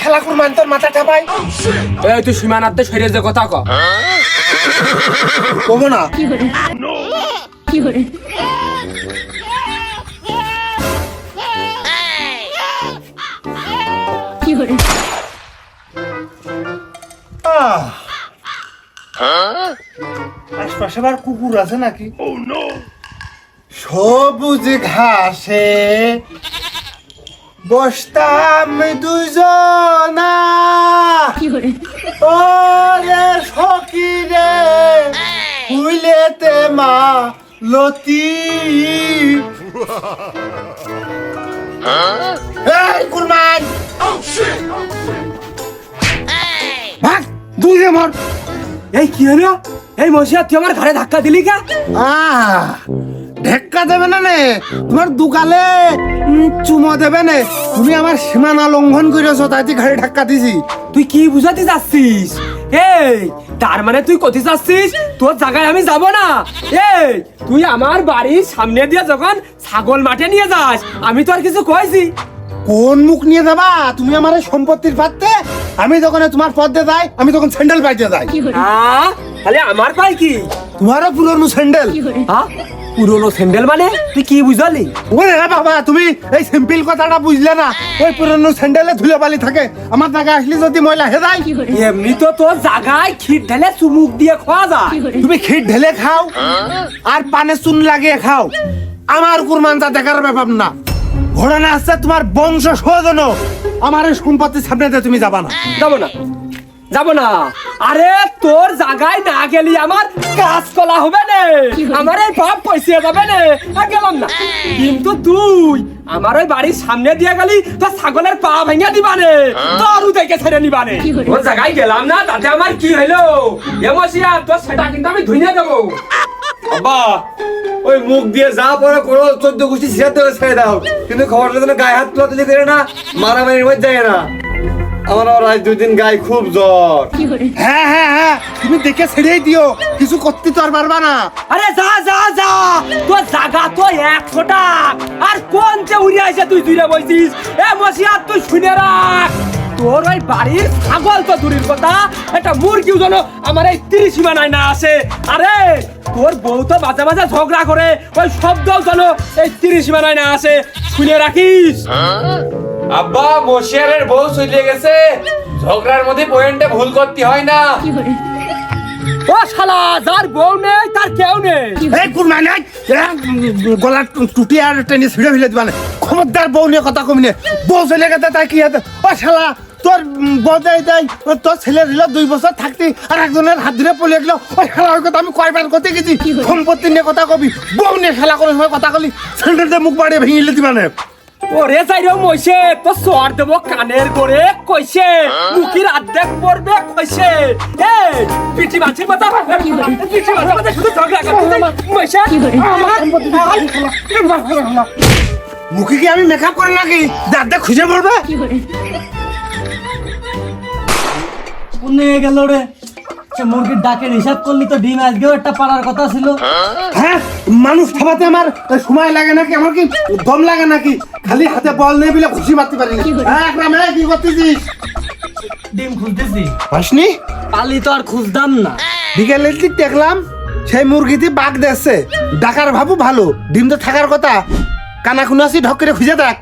খেলা কুরমান তোর মাথা ঠাপাই। এই তুই সীমানাতে যে কথা কব না। কি করে? আশপাশে আবার কুকুর আছে নাকি? Oh, ও নো সবুজ ঘাসে বসতাম দুজনা，ওরে সখী রে হুইলেতে মা লতি। এই কুরমান ভাগ দুই এই কি হলো? এই মশিয়া তুই আমার ঘরে ধাক্কা দিলি কা? আহ ঢেক্কা দেবে না নে? তোমার দুকালে চুমো দেবে নে? তুমি আমার সীমানা লঙ্ঘন করেছ তাই তুই ঘাড়ে ঢাক্কা দিছি। তুই কি বুঝাতে যাচ্ছিস? এই তার মানে তুই কোথায় যাচ্ছিস? তোর জায়গায় আমি যাব না। এই তুই আমার বাড়ির সামনে দিয়ে যখন ছাগল মাঠে নিয়ে যাস আমি তো আর কিছু কয়েছি কোন মুখ নিয়ে যাবা? তুমি আমার সম্পত্তির পাত্রে আমি যখন তোমার পদে যাই আমি তখন স্যান্ডেল পাইতে যাই। তাহলে আমার পাই কি? তোমারও পুরনো স্যান্ডেল? হ্যাঁ পুরনো স্যান্ডেল মানে? তুই কি বুঝলি? ওরে রে বাবা তুমি এই সিম্পল কথাটা বুঝলে না। ওই পুরনো স্যান্ডেলে ধুলে বালি থাকে। আমার জায়গা আসলে যদি ময়লা হে যায়। এমনি তো তো জায়গায় ক্ষীর ঢেলে চুমুক দিয়ে খাওয়া যায়। তুমি ক্ষীর ঢেলে খাও আর পানে চুন লাগিয়ে খাও। আমার কুরমানটা দেখার ব্যাপার না। ঘোড়া না আছে তোমার বংশ সজন আমার সম্পত্তি সামনে দিয়ে তুমি যাবা না। যাব না। যাব না। আরে তোর জায়গায় না গেলি আমার কাজ কলা হবে না। আমার এই বাপ পয়সা যাবে না। গেলাম না। কিন্তু তুই আমার ওই বাড়ির সামনে দিয়ে গেলি তোর ছাগলের পা ভেঙে দিবানে তোর দেখে ছেড়ে নিবানে? তোর জায়গায় গেলাম না তাতে আমার কি হইল? এমসিয়া তোর সেটা কিন্তু আমি ধুইনে দেবো। আব্বা ওই মুখ দিয়ে যা পরে করো চোদ্দ গোষ্ঠী ছিয়াতে ছেড়ে দাও। কিন্তু খবরটা যেন গায়ে হাত তোলা তুলি করে না মারামারির মধ্যে যায় না। আমার আবার আজ দুই দিন গায়ে খুব জ্বর। হ্যাঁ হ্যাঁ হ্যাঁ তুমি দেখে ছেড়েই দিও। কিছু করতে তো আর পারবা না। আরে যা যা যা। তোর জায়গা তো একশো টাক আর কোন যে উড়ে আসে তুই দূরে বলছিস এ মসিয়া তুই শুনে রাখ। তোর ওই বাড়ির ছাগল তো দূরের কথা। একটা মুরগিও যেন আমার এই তিরিশ সীমানায় না আসে। আরে তোর বউ তো মাঝে মাঝে ঝগড়া করে। ওই শব্দও যেন এই তিরিশ সীমানায় না আসে। শুনে রাখিস? আব্বা মশিয়ারের বউ চলে গেছে। ঝগড়ার মধ্যে পয়েন্টে ভুল করতে হয় না। ও শালা যার বউ নেই তার কেউ নেই। এই এরা, গলা টুটি আর টেনে ছিঁড়ে ফেলে দিবা না খবরদার বউ নিয়ে কথা কমি নে। বউ চলে গেছে তাই কি হতে ও শালা তোর বজাই দেয় তোর ছেলে দিল দুই বছর থাকতি আর একজনের হাত ধরে পড়ে গেল। ওই খেলার কথা আমি কয়বার করতে গেছি। সম্পত্তি নিয়ে কথা কবি। বউ নিয়ে খেলা করার সময় কথা কলি। দিয়ে মুখ বাড়িয়ে ভেঙে দিবা না। ওরে যাইরো মইছে তো সর দেব কানের করে কইছে। মুখির অর্ধেক পড়বে কইছে। এই পিটি মাছের মাথা পিটি মাছের মাথা শুধু ঝগড়া করতে মইছে কি করে? মুখে কি আমি মেকআপ করে নাকি? দাঁত খুঁজে পড়বে，কোনে গেল রে? সে মুরগির ডাকের হিসাব করলি তো ডিম আজকেও একটা পাড়ার কথা ছিল। হ্যাঁ মানুষ আমার সময় লাগে নাকি? আমার কি দম লাগে নাকি? খালি হাতে বল নেই বলে খুশি মারতে পারি হ্যাঁ কি করতেছিস? ডিম খুঁজতেছি। পালি তো আর খুঁজতাম না। বিকেলে দেখলাম সেই মুরগিটি বাঘ দেখছে ডাকার ভাবু ভালো ডিম তো থাকার কথা। কানা খুনা আছি ঢক করে খুঁজে দেখ।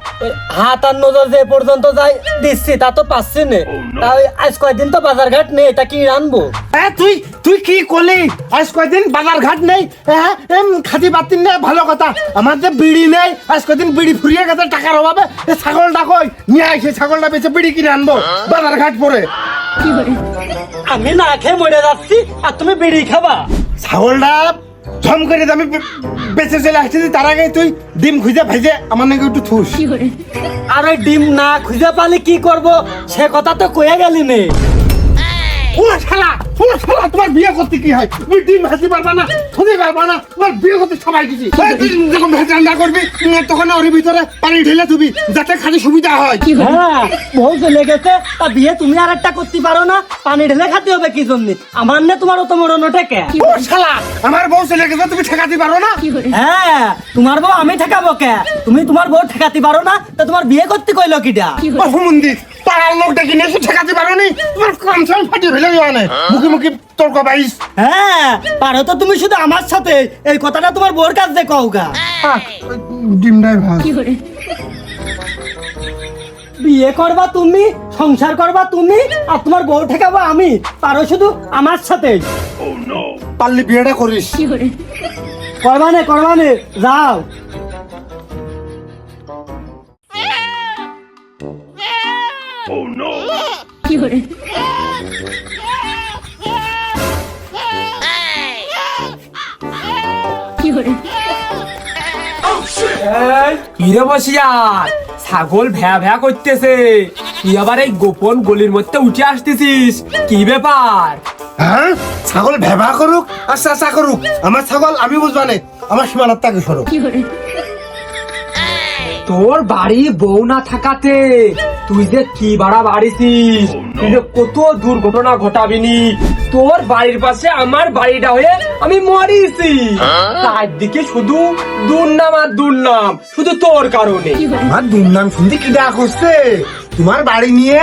হাত আর নজর যে পর্যন্ত যাই দিচ্ছি তা তো পাচ্ছি নে। তা ওই আজ কয়দিন তো বাজার ঘাট নেই এটা কি রানবো হ্যাঁ তুই তুই কি করলি? আজ কয়দিন বাজার ঘাট নেই হ্যাঁ এম খাতি বাতিন নেই ভালো কথা। আমার যে বিড়ি নেই আজ কয়দিন বিড়ি ফুরিয়ে গেছে টাকার অভাবে। এ ছাগলটা কই নিয়ে আসে ছাগলটা বেচে বিড়ি কিনে আনব বাজার ঘাট পরে। আমি না খেয়ে মরে যাচ্ছি আর তুমি বিড়ি খাবা। ছাগলটা ঝম করে আমি বেঁচে চলে আসছি তার আগে তুই ডিম খুঁজে ভেজে আমার নাকি একটু থুস，আর ওই ডিম না খুঁজে পালে কি করব? সে কথা তো কয়ে গেলি নে। ও শালা ও শালা তোমার বিয়ে করতে কি হয়? তুমি ডিম ভাজি পারবা না খুঁজে পারবা না তোমার বিয়ে করতে সবাই কিছু যখন ভেজ রান্না করবি তখন ওর ভিতরে পানি ঢেলে দিবি যাতে খালি সুবিধা হয়। হ্যাঁ। বউ চলে গেছে তা বিয়ে তুমি আর একটা করতে পারো না পানি ঢেলে খাতে হবে কি জন্য? আমার নে তোমার অত মরণ ঠেকে। ও শালা আমার বউ চলে গেছে তুমি ঠেকাতে পারো না? হ্যাঁ। তোমার বউ আমি ঠেকাবো কে? তুমি তোমার বউ ঠেকাতে পারো না তা তোমার বিয়ে করতে কইলো কিটা ও পাড়ার লোক ডেকে নিয়ে ঠেকাতে পারো নি তোমার কনসাল ফাটিয়ে ফেলে দেওয়া মুখে মুখে তর্ক বাইস হ্যাঁ পারো তো তুমি শুধু আমার সাথে। এই কথাটা তোমার বউর কাছ দিয়ে কওগা ডিমটাই ভাত। কি hore বিয়ে করবা তুমি সংসার করবা তুমি আর তোমার বউ ঠেকাবো আমি। পারো শুধু আমার সাথে। পারলে বিয়েটা করিস। কি hore করবা নে করবা নে। যাও। ছাগল ভ্যা ভ্যা করতেছে। তুই আবার এই গোপন গলির মধ্যে উঠে আসতেছিস কি ব্যাপার? হ্যাঁ? ছাগল ভেবা করুক আর চাচা করুক। আমার ছাগল আমি বুঝবা নে আমার সীমানার তাকে সরো কি hore তোর বাড়ি বউ না থাকাতে তুই যে কি বাড়া বাড়িছিস? তুই যে কত দুর্ঘটনা ঘটাবিনি? তোর বাড়ির পাশে আমার বাড়িটা হয়ে আমি মরিছি। তার দিকে শুধু দুর্নাম আর দুর্নাম শুধু তোর কারণে। আমার দুর্নাম শুনতে কি ডাক হচ্ছে তোমার বাড়ি নিয়ে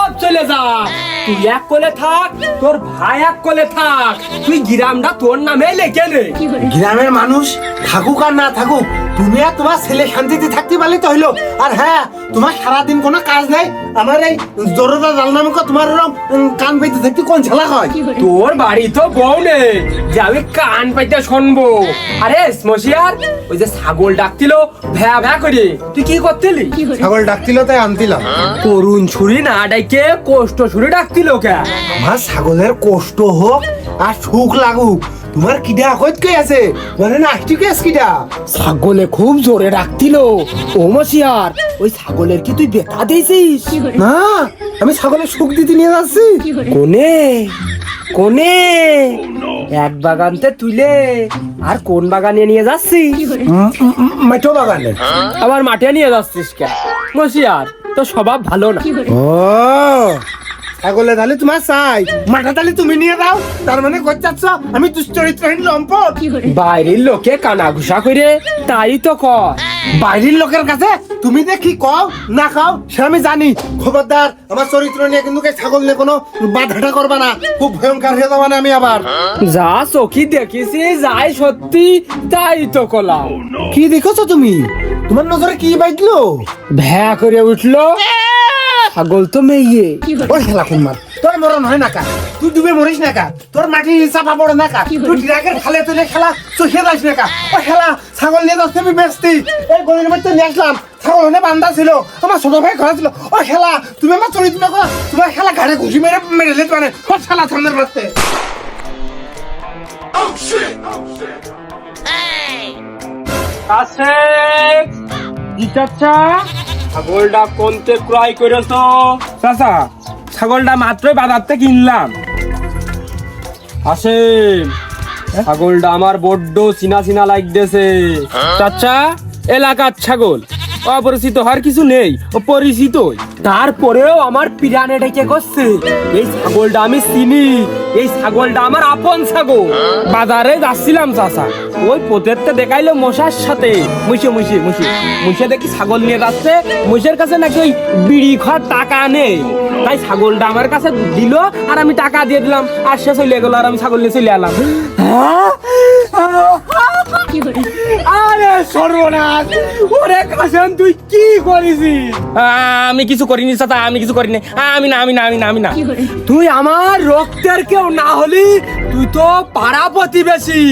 চলে যা। তুই এক কোলে থাক তোর ভাই এক কোলে থাক। তুই গ্রামটা তোর নামে লেখে নে। গ্রামের মানুষ থাকুক আর না থাকুক তুমি আর তোমার ছেলে শান্তিতে থাকতে পারলে তো হইল। আর হ্যাঁ তোমার সারাদিন কোনো কাজ নাই। আমার এই জরুরা জাল নামক তোমার উম, কান পেতে থাকতে কোন ছেলা হয়? তোর বাড়ি তো বউ নেই। যে আমি কান পাইতে শুনব। আরে মশিয়ার ওই যে ছাগল ডাকছিল ভ্যা ভ্যা করে। তুই কি করতিলি? ছাগল ডাকছিল তাই আনতিলাম। করুণ ছুরি না ডাইকে। কষ্ট ছুরি ডাকছিল কে আমার ছাগলের কষ্ট হোক আর সুখ লাগুক তোমার কিডা কইত কে আছে? মানে না আসটি কেস কিডা? ছাগলে খুব জোরে ডাকছিল ও মশিয়ার ওই ছাগলের কি তুই বেতা দিয়েছিস? না আমি ছাগলের সুখ দিতে নিয়ে যাচ্ছি। কি কোনে? কোনে? এক বাগানতে তুলে আর কোন বাগানে নিয়ে যাচ্ছিস? কি মেটো বাগানে। আবার মাঠে নিয়ে যাচ্ছিস কে মশিয়ার তো স্বভাব ভালো না। ও। তাহলে তোমার চাই মাঠা তাহলে তুমি নিয়ে দাও। তার মানে আমি দুশ্চরিত্রহীন লম্পট। কি বাইরের লোকে কানা ঘুষা করে তাই তো কর বাইরের লোকের কাছে তুমি যে কি কও না খাও সে আমি জানি। খবরদার আমার চরিত্র নিয়ে কিন্তু ছাগল নিয়ে কোনো বাধাটা করবা না। খুব ভয়ঙ্কর হয়ে যাবা না আমি আবার। যা চোখি দেখেছি যাই সত্যি তাই তো কলাম। কি দেখেছ তুমি? তোমার নজরে কি বাইতলো? ভ্যা করে উঠল। ছাগল তো মেয়ে। কি ওই খেলা কুমার তোর মরণ হয় না কা? তুই ডুবে মরিস না কা? তোর মাটি চাপা পড়ে না কা? তুই ড্রাগের খালে তুলে খেলা চোখে যাস না কা? ও খেলা ছাগল নিয়ে যাচ্ছে আমি বেচতি। এই গলির মধ্যে নিয়ে আসলাম ছাগল হলে বান্ধা ছিল আমার ছোট ভাই ঘরে ছিল। ও খেলা তুমি আমার চরিত্র কর তোমার খেলা ঘাড়ে ঘুষি মেরে মেরে লেট মানে ও খেলা সামনের রাস্তে আছে চাচা। ছাগলটা কোনতে ক্রয় করেছ? চাচা ছাগলটা মাত্রই বাজারতে কিনলাম। আসেন ছাগলটা আমার বড্ড চিনা চিনা লাগতেছে। চাচা এলাকার ছাগল। অপরিচিত হওয়ার কিছু নেই ও পরিচিত তারপরেও আমার পিরানে ডেকে করছে এই ছাগলটা আমি চিনি এই ছাগলটা আমার আপন ছাগল। বাজারে যাচ্ছিলাম চাচা। ওই পোতেরটা দেখাইলো মশার সাথে। মুসে মুসে মুসে মুসে দেখি ছাগল নিয়ে যাচ্ছে। মুসের কাছে নাকি ওই বিড়ি খাওয়ার টাকা নেই। তাই ছাগলটা আমার কাছে দিল আর আমি টাকা দিয়ে দিলাম। আর সে চলে গেলো আর আমি ছাগল নিয়ে চলে এলাম? আরে সর্বনাশ! ওরে কাশেম তুই কি করেছিস আমি কিছু করিনি চাচা আমি কিছু করিনি। আমি না আমি না আমি না আমি না। তুই আমার রক্তের কেউ না হলি তুই তো পাড়া প্রতিবেশী।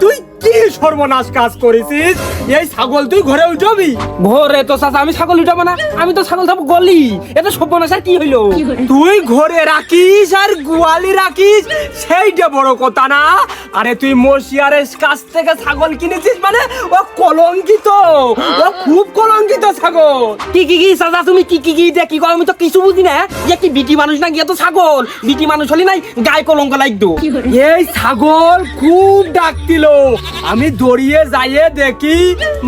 তুই কি সর্বনাশ কাজ করেছিস? এই ছাগল তুই ঘরে উঠবি? ঘরে তো চাচা আমি ছাগল উঠাবো না। আমি তো ছাগল থাকব গলি। এটা সর্বনাশ আর কি হইল? তুই ঘরে রাখিস আর গোয়ালি রাখিস সেইটা বড় কথা না। আরে তুই মশিয়ারের কাছ থেকে ছাগল কিনেছিস মানে? ও কলঙ্কিত। ও খুব কলঙ্কিত ছাগল। কি কি কি চাচা তুমি কি কি কি কি আমি তো কিছু বুঝি না যে কি বিটি মানুষ না গিয়ে তো ছাগল। বিটি মানুষ হলি নাই গায়ে কলঙ্ক লাগতো। এই ছাগল খুব ডাকছিল আমি দড়িয়ে যাইয়ে দেখি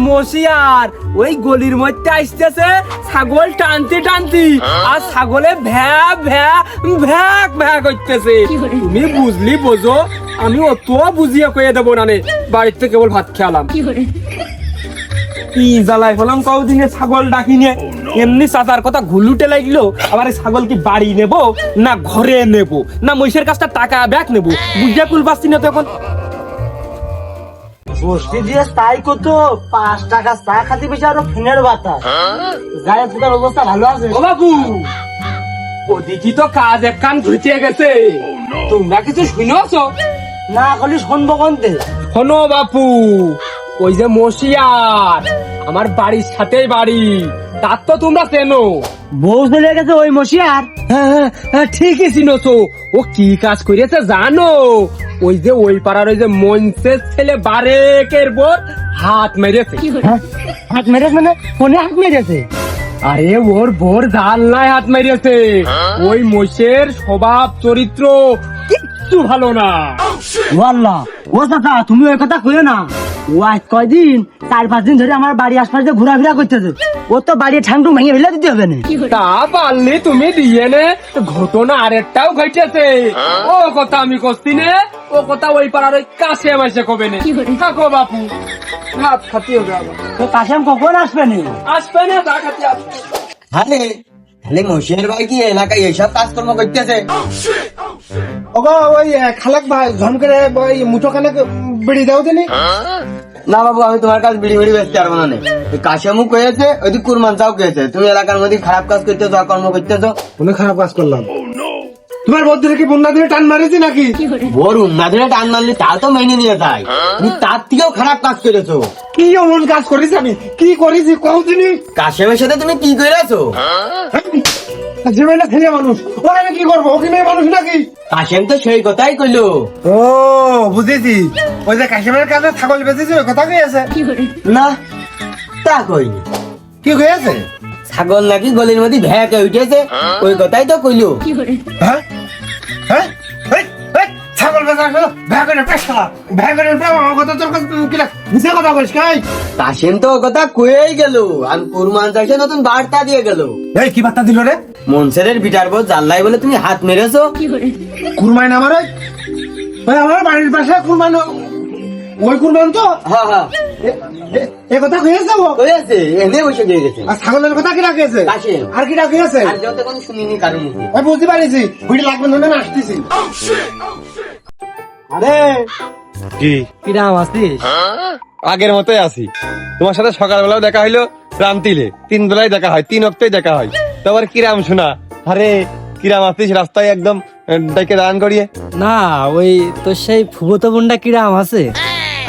মশিয়ার। ওই গলির মধ্যে আসতেছে ছাগল টানতে টানতে। আর ছাগলে ভ্যা ভ্যা ভ্যাক ভ্যা করতেছে। কি বলে? তুমি বুঝলি বোঝো আমি অত বুঝিয়ে কয়ে দেবো না বাড়িতে কেবল ভাত খেলাম কি জ্বালাই হলাম কদিনে ছাগল ডাকিনে। এমনি চাচার কথা ঘুলুটে লাগল। আবার ছাগল কি বাড়ি নেব না ঘরে নেব? না মহিষের কাছটা টাকা ব্যাগ নেব? বুঝে কুল পাচ্ছি না তখন দিয়ে তাই কত? পাঁচ টাকা চা খাতে বেশি আরও ফিনের বাতাস। ফুটার অবস্থা ভালো আছে? ও বাবু ওদিকে তো কাজ এক কান ঘুরতে গেছে। তোমরা কিছু শুনেছো? না খালি শুনব কন্তে? শোনো বাপু ওই যে মশিয়ার আমার বাড়ির সাথেই বাড়ি। তার তো তোমরা চেনো। বউ চলে গেছে ওই মশিয়ার। ঠিকই হ্যাঁ, তো ঠিকই চিনছো। ও কি কাজ করেছে জানো? ওই যে ওই পাড়ার ওই যে মঞ্চের ছেলে বারেকের বোর হাত মেরেছে। হাত মেরেছে মানে? ফোনে হাত মেরেছে? আরে ওর বোর নাই হাত মেরেছে। ওই মোষের স্বভাব চরিত্র কিচ্ছু ভালো না। ও আল্লাহ ও চাচা তুমি ওই কথা কইও না। ও আজ কয়দিন চার পাঁচ দিন ধরে আমার বাড়ি আশপাশে ঘোরাফেরা করতেছে। ও তো বাড়ি ঠাংটু ভেঙে ফেলে দিতে হবে না। তা পারলি তুমি দিয়ে নে ঘটনা আরেকটাও ঘটেছে। ও কথা আমি করছি নে ও কথা ওই পাড়ার ওই কাছে মাসে কবে নে। কি থাকো বাপু ভাত খাতি হবে তো কাশিয়াম কখন আসবে নি? আসবে না চা খাতি আসবে। আরে তাহলে মশিয়ার ভাই কি এলাকায় এইসব কাজকর্ম করতেছে? ওগো ওই খালাক ভাই ঝন করে ওই মুঠো খানে বেড়ি দাও দিনি। না বাবু আমি তোমার কাছে বিড়ি বিড়ি বেচতে পারব না নে। কয়েছে ওই কুরমান চাও কয়েছে তুমি এলাকার মধ্যে খারাপ কাজ করতেছো কর্ম করতেছো। অনেক খারাপ কাজ করলাম। তোমার বন্ধুরে কি বন্যা দিয়ে টান মারেছি নাকি? ওর টান মারলে তা তো মেনে নিয়ে যায়। তুমি তার থেকেও খারাপ কাজ করেছ। কি এমন কাজ করিস আমি? কি কও কাশিয়ামের সাথে তুমি কি করেছ যে মেয়েটা ছেলে মানুষ ও আমি কি করব? ও কি মেয়ে মানুষ নাকি? কাশিয়াম তো সেই কথাই কইলো। ও বুঝেছি। ওই যে কাশিমের কাছে ছাগল বেঁচেছি ওই কথা কইছে কি hore না তা কইনি। কি কইছে ছাগল নাকি গলির মধ্যে ভ্যাকে উঠেছে ওই কথাই তো কইলো। হ্যাঁ? হ্যাঁ? ছাগল বেচা ভ্যাগনের পেশা ভ্যাগনের আমার কথা তোর কাছে মিছে কথা কইস কাই কাশিম তো কথা কয়েই গেল আর কুরমান চাষে নতুন বার্তা দিয়ে গেল। এই কি বার্তা দিল রে? মনসেরের বিটার বোধ জানলাই বলে তুমি হাত মেরেছো। কুরমাইন আমার ওই আমার বাড়ির পাশে কুরমান ওই কুরমান তো? হ্যাঁ হ্যাঁ এ- কথা কইছে ও? কয়েছে এনে বসে দিয়ে গেছে। আর ছাগলের কথা কি রাখিয়েছে। আর কি রাখিয়েছে আর যত কোন শুনিনি কারও মুখে। আমি বুঝতে পারিছি। ভিড় লাগবে না আসতেছি। আরে! কি? আছিস? আগের মতোই আছি। তোমার সাথে সকালবেলাও দেখা হইল রামতিলে তিন বেলায় দেখা হয় তিন অক্টেই দেখা হয়। তারপর কিরাম শোনা? আরে কিরাম আসিস রাস্তায় একদম ডেকে দান করিয়ে। না ওই তো সেই ফুবতো বোনটা কিরাম আছে?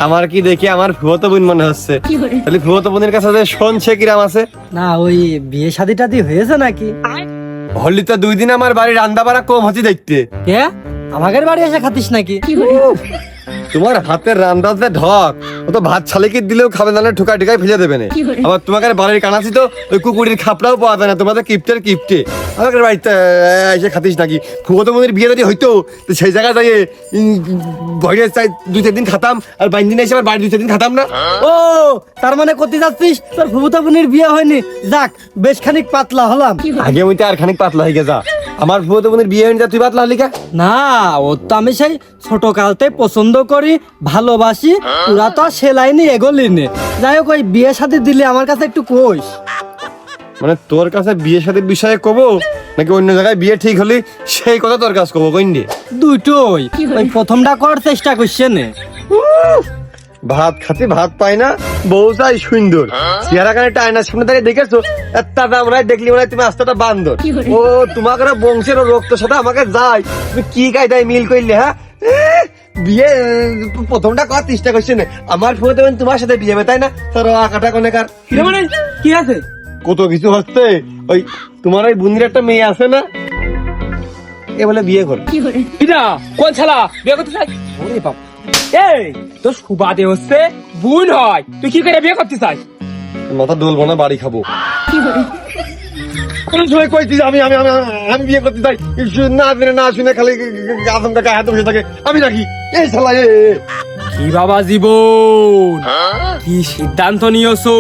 আমার কি দেখি আমার ফুয়তো বোন মনে হচ্ছে। তাহলে ফুয়তো বোনের কাছে যে শুনছে কিরাম আছে? না ওই বিয়ে শাদি টাদি হয়েছে নাকি? হলি তো দুই দিন আমার বাড়ি রান্না বাড়া কম হচ্ছে দেখতে। কে? আমাদের বাড়ি এসে খাতিস নাকি? তোমার হাতের রান্না যে ঢক। ও তো ভাত ছালেকি দিলেও খাবে না ঠুকাই ঠুকাই ফেলে দেবে না। আবার তোমাকে বাড়ির কানাছি তো ওই কুকুরের খাপড়াও পাওয়া যায় না তোমাদের কিপ্টের কিপ্টে। আমাদের বাড়িতে এসে খাতিস নাকি? ফুগত মন্দির বিয়ে যদি হইতো তো সেই জায়গায় যাই ভয়ে চাই দুই চার দিন খাতাম আর বাইন দিন এসে আবার বাড়ি দুই চার দিন খাতাম না। ও তার মানে করতে যাচ্ছিস? তোর ফুবতো বোনের বিয়ে হয়নি। যাক বেশ খানিক পাতলা হলাম। আগে মুইতে আর খানিক পাতলা হয়ে গেছা। আমার ফুগত মন্দির বিয়ে হয়নি তা তুই পাতলা হলি না ও তো আমি সেই ছোট কালতে পছন্দ করি। ভালোবাসি তোরা তো আর সেলাইনি এগোলি নে। যাই হোক ওই বিয়ে সাথে দিলে আমার কাছে একটু কইস। মানে তোর কাছে বিয়ে সাথে বিষয়ে কবো নাকি অন্য জায়গায় বিয়ে ঠিক হলি সেই কথা তোর কাছে কবো কইন্ডে দুটোই। ওই প্রথমটা করার চেষ্টা করছে নে। ভাত খাতে ভাত পাই না বউ চাই সুন্দর। চেহারা কানে টাইনার সামনে দাঁড়িয়ে দেখেছ? তারপরে আমরা দেখলি মনে তুমি আস্তাটা বান্দর। ও তোমাকে বংশের রক্ত সাথে আমাকে যায়। তুমি কি কায়দায় মিল করলে হ্যাঁ? বিয়ে প্রথমটা করার চেষ্টা করছে না। আমার ফোনে তোমার সাথে বিয়ে হবে তাই না? তোর আঁকাটা কোনে কার? মানে কি আছে? কত কিছু হচ্ছে। ওই তোমার ওই বুন্দির একটা মেয়ে আছে না? এ বলে বিয়ে কর। কি hore কোন ছালা বিয়ে করতে চাই ওরে বাপ। এই তোর সুবাদে হচ্ছে বোন হয়। তুই কি করে বিয়ে করতে চাই মাথা ডলবো না বাড়ি খাব। কি hore কোন সময় কইছি আমি আমি আমি আমি বিয়ে করতে চাই। না শুনে না শুনে খালি গায়ে হাত বসে থাকে। আমি নাকি এই শালা এ। কি বাবা জীবন? কি সিদ্ধান্ত নিয়েছো?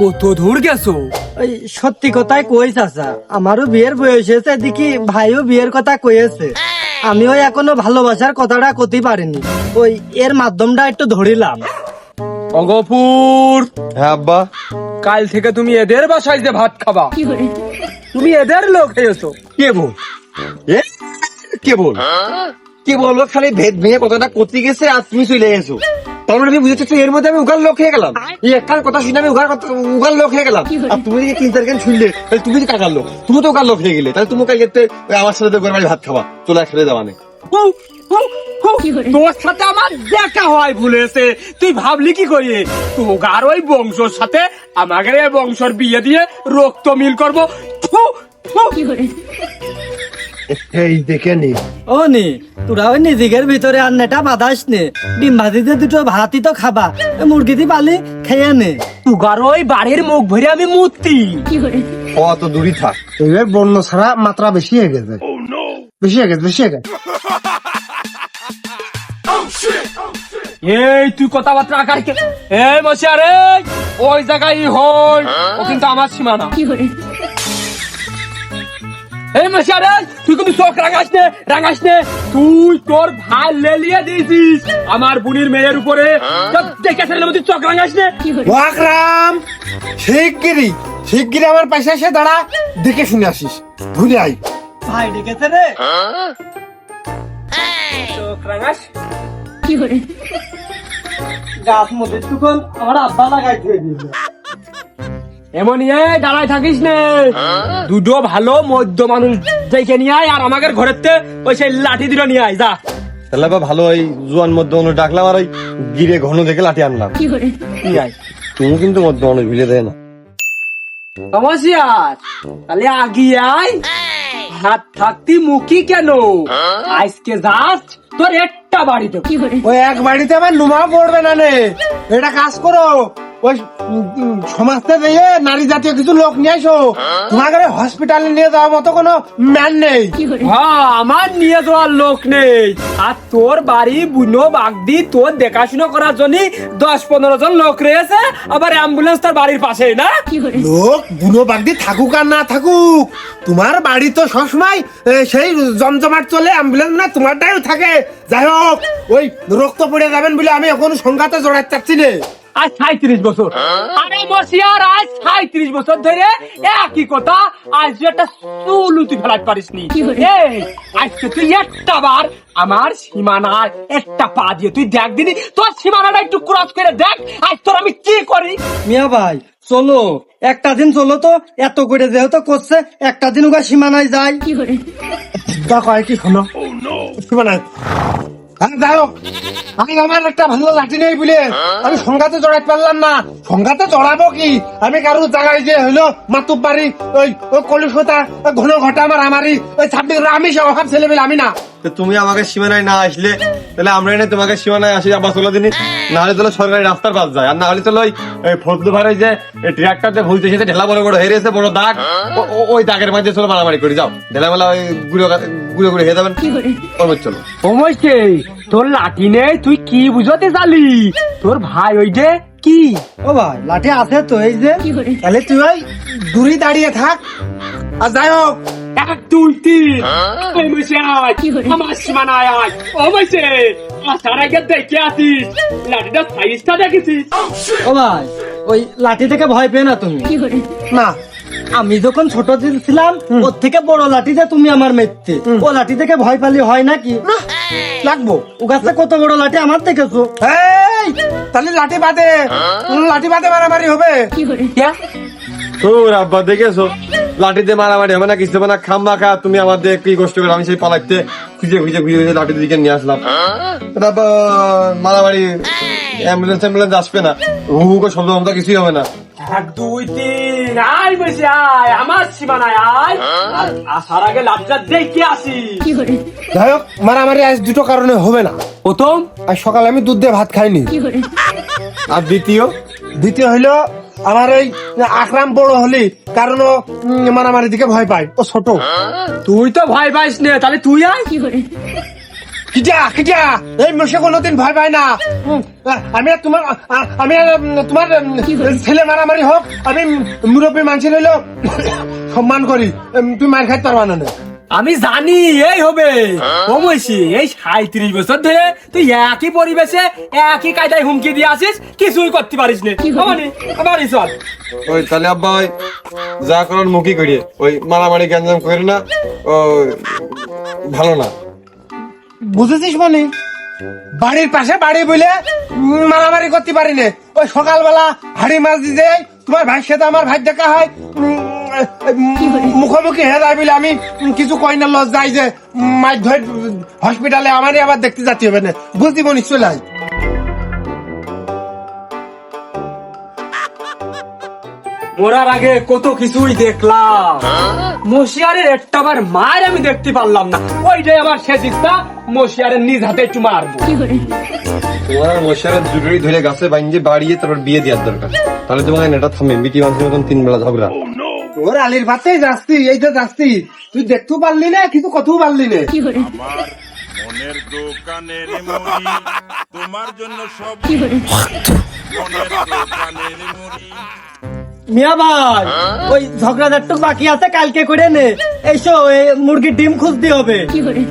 কত দূর গেছো? সত্যি কথাই কইস আসা আমারও বিয়ের বয়স হয়েছে দেখি ভাইও বিয়ের কথা কয়েছে আমিও এখনও ভালোবাসার কথাটা করতে পারিনি। ওই এর মাধ্যমটা একটু ধরিলাম। অগপুর! হ্যাঁ আব্বা। কাল থেকে তুমি এদের বাসায় যে ভাত খাবা। তুমি এদের লোক হয়েছো। কে বল? কে বল? কে বলব খালি ভেদ ভেঙে কথাটা করতে গেছে আর তুমি চলে গেছো তার মানে আমি বুঝতে এর মধ্যে আমি উগার লোক হয়ে গেলাম। এই একখান কথা শুনে আমি উগার কথা- উগার লোক হয়ে গেলাম। আর তুমি যদি তিন চার গান শুনলে তাহলে তুমি তো কাকার লোক। তুমি তো উগার লোক হয়ে গেলে তাহলে তুমি কালকে আমার সাথে বাড়ি ভাত খাবা। চলে একসাথে যাওয়া নেই? তোর সাথে আমার দেখা হয় ভুলেছে। তুই ভাবলি কি করি? তোগার ওই বংশর সাথে আমাদের এই বংশর বিয়ে দিয়ে রক্ত মিল করব। ফু, ফু। কি hore এই দেখে নি। ও নি তোরা ওই নিজেদের ভিতরে আন্নাটা বাদাস নে। ডিম ভাজিতে দুটো ভাতই তো খাবা। এ মুরগিতে পালি খেয়ে নে। তুগার ওই বাড়ির মুখ ভরে আমি মূর্তি কত দূরই থাক। এবার বন্য ছাড়া মাত্রা বেশি হয়ে গেছে। বেশি গেছে এই তুই কথাবার্তা আকার কে এই মশিয়ারে ওই জায়গায় হই ও কিন্তু আমার সীমানা এই মশিয়ারে তুই কিন্তু চোখ রাঙাস নে রাঙাস নে তুই তোর ভাই লেলিয়ে দিয়েছিস আমার বুনির মেয়ের উপরে তো দেখে ফেললে তুই চোখ রাঙাস নে ওয়াকরাম শিগগিরি শিগগিরি আমার পাশে এসে দাঁড়া দেখে শুনে আসিস ভুলে আই ভাই ডেকেছে রে। চোখ রাঙাস। কি hore গাছ মধ্যে তখন আমার আব্বা লাগাই দিয়ে দিল এমনই এ দাঁড়ায় থাকিস নে। দুটো ভালো মধ্য মানুষ দেখে নিয়ে আয় আর আমাদের ঘরেতে ওই সেই লাঠি দুটো নিয়ে আয় যা। তাহলে বা ভালো ওই জোয়ান মধ্যে অনু ডাকলাম আর ওই গিরে ঘন দেখে লাঠি আনলাম। কি আয়? তুমি কিন্তু মধ্যে অনু ভিলে দেয় না। তাহলে আগিয়ে আয়। হাত থাকতি মুখি কেন? আজকে যাস তোর একটা বাড়ি দেবো। কি hore ওই এক বাড়িতে আমার লুমাও পড়বে না নে। এটা কাজ করো। ওই সমাজতে দিয়ে নারী জাতীয় কিছু লোক নিয়ে আসো তোমাকে হসপিটালে নিয়ে যাওয়ার মতো কোনো ম্যান নেই। হ্যাঁ আমার নিয়ে যাওয়ার লোক নেই। আর তোর বাড়ি বুনো বাগদি তোর দেখাশুনো করার জন্য দশ পনেরো জন লোক রয়েছে আবার অ্যাম্বুলেন্স তার বাড়ির পাশে না? লোক বুনো বাগদি থাকুক আর না থাকুক তোমার বাড়ি তো সবসময় সেই জমজমাট চলে অ্যাম্বুলেন্স না তোমারটাও থাকে। যাই হোক ওই রক্ত পড়ে যাবেন বলে আমি এখন সংঘাতে জড়াতে চাচ্ছি না। আজ সাঁত্রিশ বছর। আরে মশিয়ার আজ সাঁত্রিশ বছর ধরে একই কথা আজ তুই একটা চুলু তুই ফেলাতে পারিস নি? আজকে তুই একটা বার আমার সীমানায় একটা পা দিয়ে তুই দেখ দিনি তোর সীমানাটা একটু ক্রস করে দেখ আজ তোর আমি কি করি? মিয়া ভাই চলো একটা দিন চলো তো এত করে যেহেতু করছে একটা দিন ওগা সীমানায় যায় কি hore তা কয় কি শোনো। সীমানা হ্যাঁ যাই হোক আমি আমার একটা ভালো লাঠি নেই বলে। আমি সংঘাতে জড়াইতে পারলাম না। সংঘাতে জড়াবো কি? আমি কারও জায়গায় যে হইল মাতুব বাড়ি ওই ওই কলুষতা ঘন ঘটা আমার আমারই, ওই ছাব্বিশ, আমি সে অভাব ছেলে পেলে আমি না। তো তুমি আমাকে সীমানায় না আসলে তাহলে আমরা এনে তোমাকে সীমানায় আসি আবার চলে দিনি। না হলে তাহলে সরকারি রাস্তার পাশ যায় আর না হলে তাহলে ওই ফজলু ভাই যে ট্রাক্টরতে ভুলতে সেটা ঢেলা বড় বড় হেরেছে বড় দাগ। ওই দাগের মাঝে চলো মারামারি করে যাও। ঢেলা মেলা ওই গুঁড়ো গুঁড়ো গুঁড়ো হয়ে যাবেন। ওর চলো। সমস্যে তোর লাঠি নেই তুই কি বুঝতে চালি? তোর ভাই ওই যে কি? ও ভাই লাঠি আছে তো এই যে। তাহলে তুই ওই দূরে দাঁড়িয়ে থাক। আর যাই হোক এক দুই তিন ওই মশে আয় কি হলো? আমার সীমানায় আয় ও মশে আসার আগে দেখে আসিস লাঠিটা সাইজটা দেখেছিস ও ভাই ওই লাঠি থেকে ভয় পেয়ে না তুমি? না। আমি যখন ছোট ছিলাম ওর থেকে বড় লাঠি যে তুমি আমার মেরতে ও লাঠি থেকে ভয় পালি হয় নাকি? লাগবো। ও গাছে কত বড় লাঠি আমার দেখেছ? এই তাহলে লাঠি বাদে। লাঠি বাদে মারামারি হবে। ও আব্বা দেখেছ? লাঠিতে মারামারি হবে না কিছু হবে না। খাম্বা খা তুমি আমাদের কি কষ্ট করে আমি সেই পালাইতে খুঁজে খুঁজে খুঁজে খুঁজে লাঠির দিকে নিয়ে আসলাম। তারপর মারামারি অ্যাম্বুলেন্স অ্যাম্বুলেন্স আসবে না। হু হু করে শব্দ মতো কিছুই হবে না। এক দুই তিন আয় বসে আয়। আমার সীমানায় আয়। আসার আগে লাভটা দেখে আসি। যাই হোক মারামারি আজ দুটো কারণে হবে না। প্রথম? আজ সকালে আমি দুধ দিয়ে ভাত খাইনি। আর দ্বিতীয়? দ্বিতীয় হইল আমার এই আকরাম বড় হলি কারণ ও মারামারি দিকে ভয় পায়। ও ছোট। তুই তো ভয় পাইস নে তাহলে তুই আয়। কি hore কিটা কিটা এই মশে কোনোদিন ভয় পায় না। উম, আমি আর তোমার আমি আর, উম, তোমার ছেলে মারামারি হোক আমি মুরব্বী মানুষের হইল সম্মান করি। তুমি মার খাইতে পারবা না। আমি জানি এই হবে। কমইছি এই সাঁত্রিশ বছর ধরে তুই একই পরিবেশে একই কায়দায় হুমকি দিয়ে আসিস কিছুই করতে পারিস না। আমারই চল। ওই তাহলে আব্বা ওই যা করার মুখই করি। ওই মারামারি গ্যাঞ্জাম করে না ও ভালো না। বুঝেছিস মানে? বাড়ির পাশে বাড়ি বলে উম, মারামারি করতে পারি না। ওই সকালবেলা হাড়ি মাছ দিতে তোমার ভাইয়ের সাথে আমার ভাই দেখা হয়। মুখোমুখি হয়ে যায় বলে আমি কিছু কই না লজ যাই যে ধরে হসপিটালে আমারই আবার দেখতে যাচ্ছি হবে না। বুঝতে মনে চলে আয়। মরার আগে কত কিছুই দেখলাম। মশিয়ারের একটা বার মার আমি দেখতে পারলাম না। ওইটাই আমার শেষ ইচ্ছা মশিয়ারের নিজ হাতে একটু মারবো। তোমার মশারের জুড়ি ধরে গাছে বাইঞ্জে বাড়িয়ে তারপর বিয়ে দেওয়ার দরকার। তাহলে তোমাকে নেটা থামে বিটি মানুষের মতন তিন বেলা ঝগড়া। ওর আলির ভাতে যাচ্ছি এই তো যাচ্ছি। তুই দেখতেও পারলি না কিছু কথাও পারলি না। মনের দোকানের মুড়ি তোমার জন্য সব মনের দোকানের মুড়ি। মিয়া ভাই ওই ঝগড়াঝাটটুক বাকি আছে কালকে করে নে। এসো মুরগির ডিম খুঁজতে হবে। কি hore